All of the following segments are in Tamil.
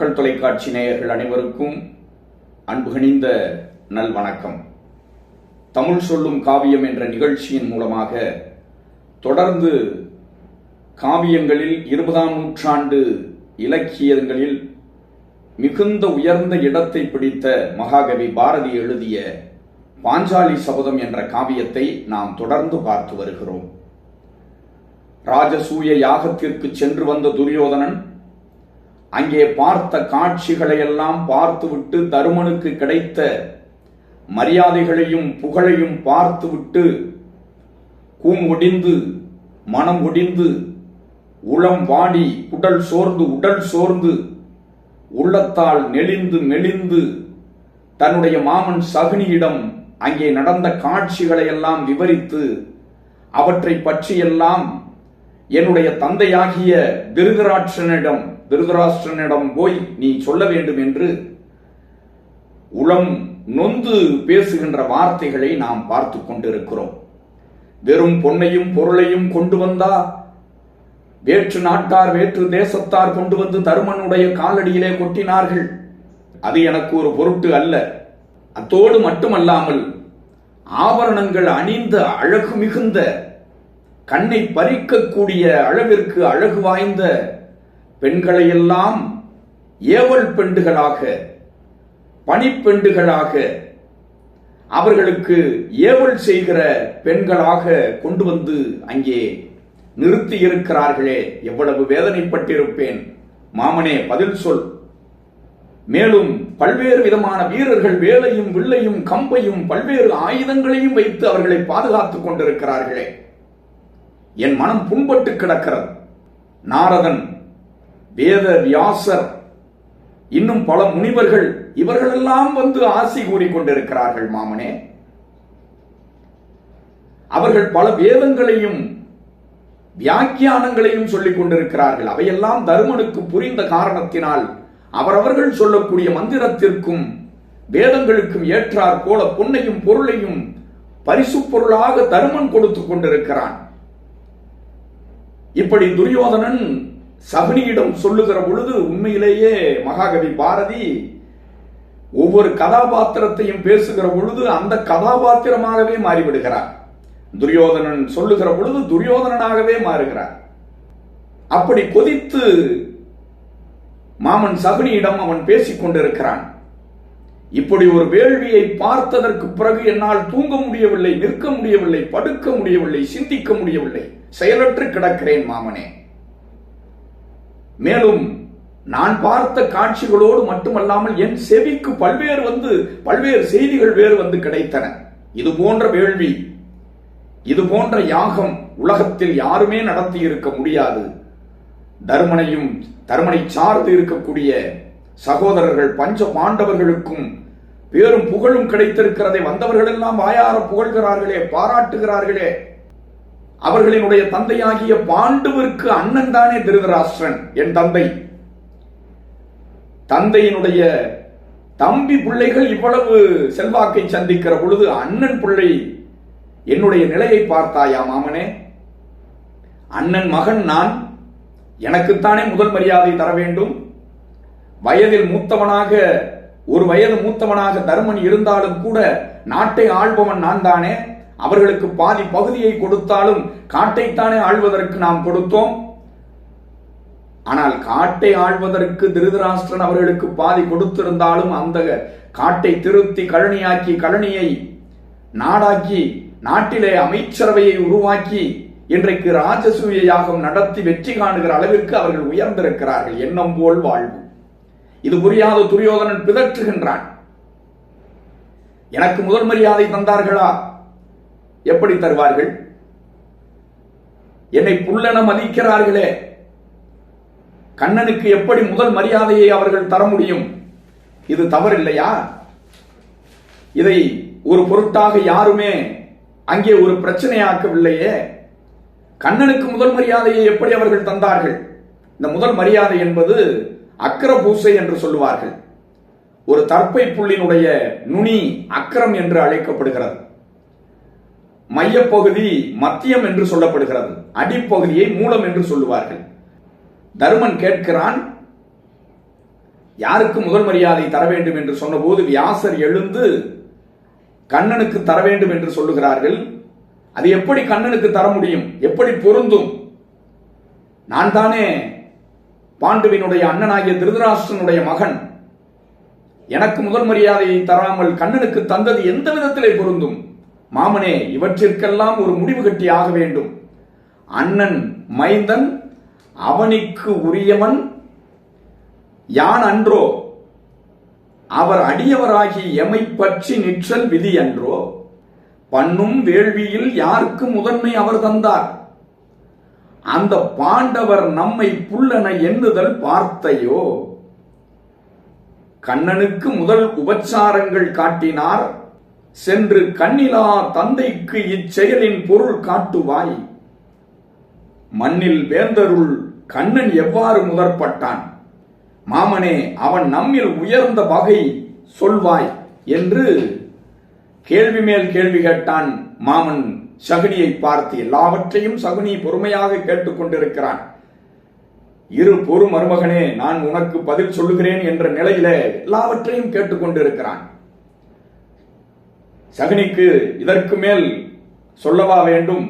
மக்கள் தொலைக்காட்சி நேயர்கள் அனைவருக்கும் அன்புகணிந்த நல்வணக்கம் தமிழ் சொல்லும் காவியம் என்ற நிகழ்ச்சியின் மூலமாக தொடர்ந்து காவியங்களில் இருபதாம் நூற்றாண்டு இலக்கியங்களில் மிகுந்த உயர்ந்த இடத்தை பிடித்த மகாகவி பாரதி எழுதிய பாஞ்சாலி சபதம் என்ற காவியத்தை நாம் தொடர்ந்து பார்த்து வருகிறோம். ராஜசூய யாகத்திற்கு சென்று வந்த துரியோதனன் அங்கே பார்த்த காட்சிகளையெல்லாம் பார்த்துவிட்டு தருமனுக்கு கிடைத்த மரியாதைகளையும் புகழையும் பார்த்துவிட்டு கூம் ஒடிந்து மனம் ஒடிந்து உளம் வாடி உடல் சோர்ந்து உடல் சோர்ந்து உள்ளத்தால் நெளிந்து மெலிந்து தன்னுடைய மாமன் சகுனியிடம் அங்கே நடந்த காட்சிகளை எல்லாம் விவரித்து அவற்றை பற்றியெல்லாம் என்னுடைய தந்தையாகிய திருதராட்சனிடம் திருதராஷ்டிரனிடம் போய் நீ சொல்ல வேண்டும் என்று உளம் நொந்து பேசுகின்ற வார்த்தைகளை நாம் பார்த்து கொண்டிருக்கிறோம். வெறும் பொன்னையும் பொருளையும் கொண்டு வந்தா வேற்று நாட்டார் வேற்று தேசத்தார் கொண்டு வந்து தருமனுடைய காலடியிலே கொட்டினார்கள். அது எனக்கு ஒரு பொருட்டு அல்ல. அத்தோடு மட்டுமல்லாமல் ஆபரணங்கள் அணிந்த அழகு மிகுந்த கண்ணை பறிக்கக்கூடிய அளவிற்கு அழகு வாய்ந்த பெண்களையெல்லாம் ஏவல் பெண்டுகளாக பணிப்பெண்டுகளாக அவர்களுக்கு ஏவல் செய்கிற பெண்களாக கொண்டு வந்து அங்கே நிறுத்தி இருக்கிறார்களே. எவ்வளவு வேதனைப்பட்டிருப்பேன். மாமனே பதில் சொல். மேலும் பல்வேறு விதமான வீரர்கள் வேலையும் வில்லையும் கம்பையும் பல்வேறு ஆயுதங்களையும் வைத்து அவர்களை பாதுகாத்துக் கொண்டிருக்கிறார்களே. என் மனம் புண்பட்டு கிடக்கிறது. நாரதன் வேத வியாசர் இன்னும் பல முனிவர்கள் இவர்களெல்லாம் வந்து ஆசி கூறிக்கொண்டிருக்கிறார்கள் மாமனே. அவர்கள் பல வேதங்களையும் வியாக்கியானங்களையும் சொல்லிக் கொண்டிருக்கிறார்கள். அவையெல்லாம் தருமனுக்கு புரிந்த காரணத்தினால் அவரவர்கள் சொல்லக்கூடிய மந்திரத்திற்கும் வேதங்களுக்கும் ஏற்றார் போல பொன்னையும் பொருளையும் பரிசு பொருளாக தருமன் கொடுத்துக் கொண்டிருக்கிறான். இப்படி துரியோதனன் சகுனியிடம் சொல்லுகிற பொழுது உண்மையிலேயே மகாகவி பாரதி ஒவ்வொரு கதாபாத்திரத்தையும் பேசுகிற பொழுது அந்த கதாபாத்திரமாகவே மாறிவிடுகிறார். துரியோதனன் சொல்லுகிற பொழுது துரியோதனனாகவே மாறுகிறார். அப்படி கொதித்து மாமன் சகுனியிடம் அவன் பேசிக் கொண்டிருக்கிறான் இப்படி ஒரு வேள்வியை பார்த்ததற்கு பிறகு என்னால் தூங்க முடியவில்லை நிற்க முடியவில்லை படுக்க முடியவில்லை சிந்திக்க முடியவில்லை. செயலற்று கிடக்கிறேன் மாமனே. மேலும் நான் பார்த்த காட்சிகளோடு மட்டுமல்லாமல் என் செவிக்கு பல்வேறு வந்து பல்வேறு செய்திகள் வேறு வந்து கிடைத்தன. இது போன்ற வேள்வி இது போன்ற யாகம் உலகத்தில் யாருமே நடத்தி இருக்க முடியாது. தர்மனையும் தர்மனை சார்ந்து இருக்கக்கூடிய சகோதரர்கள் பஞ்ச பாண்டவர்களுக்கும் பேரும் புகழும் கிடைத்திருக்கிறதை வந்தவர்கள் எல்லாம் வாயார புகழ்கிறார்களே பாராட்டுகிறார்களே. அவர்களினுடைய தந்தையாகிய பாண்டுவிற்கு அண்ணன் தானே திருதராஷ்டிரன் என் தந்தை. தந்தையினுடைய தம்பி பிள்ளைகள் இவ்வளவு செல்வாக்கை சந்திக்கிற பொழுது அண்ணன் பிள்ளை என்னுடைய நிலையை பார்த்தாயா மாமனே? அண்ணன் மகன் நான் எனக்குத்தானே முதல் மரியாதை தர வேண்டும்? வயதில் மூத்தவனாக ஒரு வயது மூத்தவனாக தர்மன் இருந்தாலும் கூட நாட்டை ஆள்பவன் நான் தானே? அவர்களுக்கு பாதி பகுதியை கொடுத்தாலும் காட்டைத்தானே ஆள்வதற்கு நாம் கொடுத்தோம்? ஆனால் காட்டை ஆள்வதற்கு திருதராஷ்டிரன் அவர்களுக்கு பாதி கொடுத்திருந்தாலும் அந்த காட்டை திருத்தி கழனியாக்கி கழனியை நாடாக்கி நாட்டிலே அமைச்சரவையை உருவாக்கி இன்றைக்கு ராஜசூய யாகம் நடத்தி வெற்றி காணுகிற அளவிற்கு அவர்கள் உயர்ந்திருக்கிறார்கள். எண்ணம் போல் வாழ்வு. இது புரியாத துரியோதனன் பிதற்றுகின்றான். எனக்கு முதல் மரியாதை தந்தார்களா? எப்படி தருவார்கள்? என்னை புல்லென மதிக்கிறார்களே. கண்ணனுக்கு எப்படி முதல் மரியாதையை அவர்கள் தர முடியும்? இது தவறில்லையா? இதை ஒரு பொருட்டாக யாருமே அங்கே ஒரு பிரச்சனையாக்கவில்லையே. கண்ணனுக்கு முதல் மரியாதையை எப்படி அவர்கள் தந்தார்கள்? இந்த முதல் மரியாதை என்பது அக்கரபூசை என்று சொல்லுவார்கள். ஒரு தற்பை புள்ளினுடைய நுனி அக்கரம் என்று அழைக்கப்படுகிறது. மையப்பகுதி மத்தியம் என்று சொல்லப்படுகிறது. அடிப்பகுதியை மூலம் என்று சொல்லுவார்கள். தருமன் கேட்கிறான் யாருக்கு முதல் மரியாதை தர வேண்டும்? என்று சொன்னபோது வியாசர் எழுந்து கண்ணனுக்கு தர வேண்டும் என்று சொல்லுகிறார்கள். அது எப்படி கண்ணனுக்கு தர முடியும்? எப்படி பொருந்தும்? நான் தானே பாண்டுவினுடைய அண்ணனாகிய திருதராஷ்டிரனுடைய மகன். எனக்கு முதல் மரியாதையை தராமல் கண்ணனுக்கு தந்தது எந்த விதத்திலே பொருந்தும்? மாமனே இவற்றிற்கெல்லாம் ஒரு முடிவு கட்டி ஆக வேண்டும். அண்ணன் மைந்தன் அவனிக்கு உரியவன் யான் அன்றோ? அவர் அடியவராகி எமை பற்றி நிற்றல் விதி அன்றோ? பண்ணும் வேள்வியில் யாருக்கு முதன்மை அவர் தந்தார். அந்த பாண்டவர் நம்மை புல்லன எண்ணுதல் பார்த்தையோ கண்ணனுக்கு முதல் உபச்சாரங்கள் காட்டினார் சென்று கண்ணிலா தந்தைக்கு இச்செயலின் பொருள் காட்டுவாய். மண்ணில் வேந்தருள் கண்ணன் எவ்வாறு முதற்பட்டான் மாமனே அவன் நம்மில் உயர்ந்த வகை சொல்வாய் என்று கேள்வி மேல் கேள்வி கேட்டான் மாமன். சகுனியை பார்த்து எல்லாவற்றையும் சகுனி பொறுமையாக கேட்டுக்கொண்டிருக்கிறான் இரு பொறு மருமகனே நான் உனக்கு பதில் சொல்லுகிறேன் என்ற நிலையில எல்லாவற்றையும் கேட்டுக்கொண்டிருக்கிறான் சகுனிக்கு இதற்கு மேல் சொல்லவா வேண்டும்?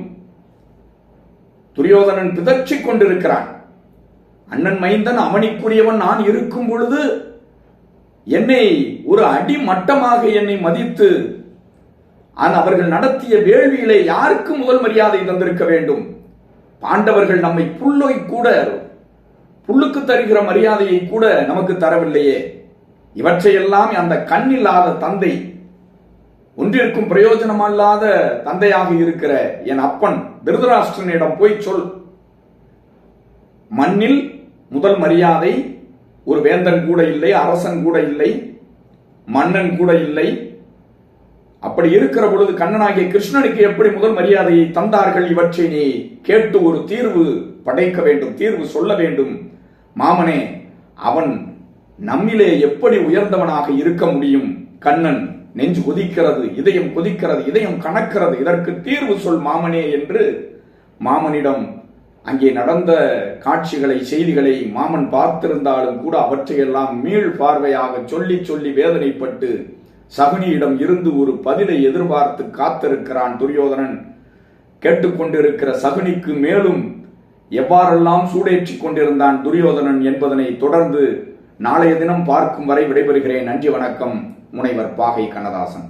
துரியோதனன் பிதற்றிக் கொண்டிருக்கிறான். அண்ணன் மைந்தன் அவனிக்குரியவன் நான் இருக்கும் பொழுது என்னை ஒரு அடிமட்டமாக என்னை மதித்து ஆனால் அவர்கள் நடத்திய வேள்வியிலே யாருக்கு முதல் மரியாதை தந்திருக்க வேண்டும்? பாண்டவர்கள் நம்மை புல்லை கூட புல்லுக்கு தருகிற மரியாதையை கூட நமக்கு தரவில்லையே. இவற்றையெல்லாம் அந்த கண்ணில்லாத தந்தை ஒன்றிற்கும் பிரயோஜனமல்லாத தந்தையாக இருக்கிற என் அப்பன் திருதராஷ்டிரனிடம் போய் சொல். மண்ணில் முதல் மரியாதை ஒரு வேந்தன் கூட இல்லை அரசன் கூட இல்லை மன்னன் கூட இல்லை அப்படி இருக்கிற பொழுது கண்ணனாகிய கிருஷ்ணனுக்கு எப்படி முதல் மரியாதையை தந்தார்கள் இவற்றை நீ கேட்டு ஒரு தீர்வு படைக்க வேண்டும் தீர்வு சொல்ல வேண்டும். மாமனே அவன் நம்மிலே எப்படி உயர்ந்தவனாக இருக்க முடியும்? கண்ணன் நெஞ்சு கொதிக்கிறது இதயம் கொதிக்கிறது இதயம் கணக்கிறது இதற்கு தீர்வு சொல் மாமனே என்று மாமனிடம் அங்கே நடந்த காட்சிகளை செய்திகளை மாமன் பார்த்திருந்தாலும் கூட அவற்றையெல்லாம் மீள் பார்வையாக சொல்லி சொல்லி வேதனைப்பட்டு சகுனியிடம் இருந்து ஒரு பதிலை எதிர்பார்த்து காத்திருக்கிறான் துரியோதனன். கேட்டுக்கொண்டிருக்கிற சகுனிக்கு மேலும் எவ்வாறெல்லாம் சூடேற்றி கொண்டிருந்தான் துரியோதனன் என்பதனை தொடர்ந்து நாளைய தினம் பார்க்கும் வரை விடைபெறுகிறேன். நன்றி வணக்கம். முனைவர் பாகை கண்ணதாசன்.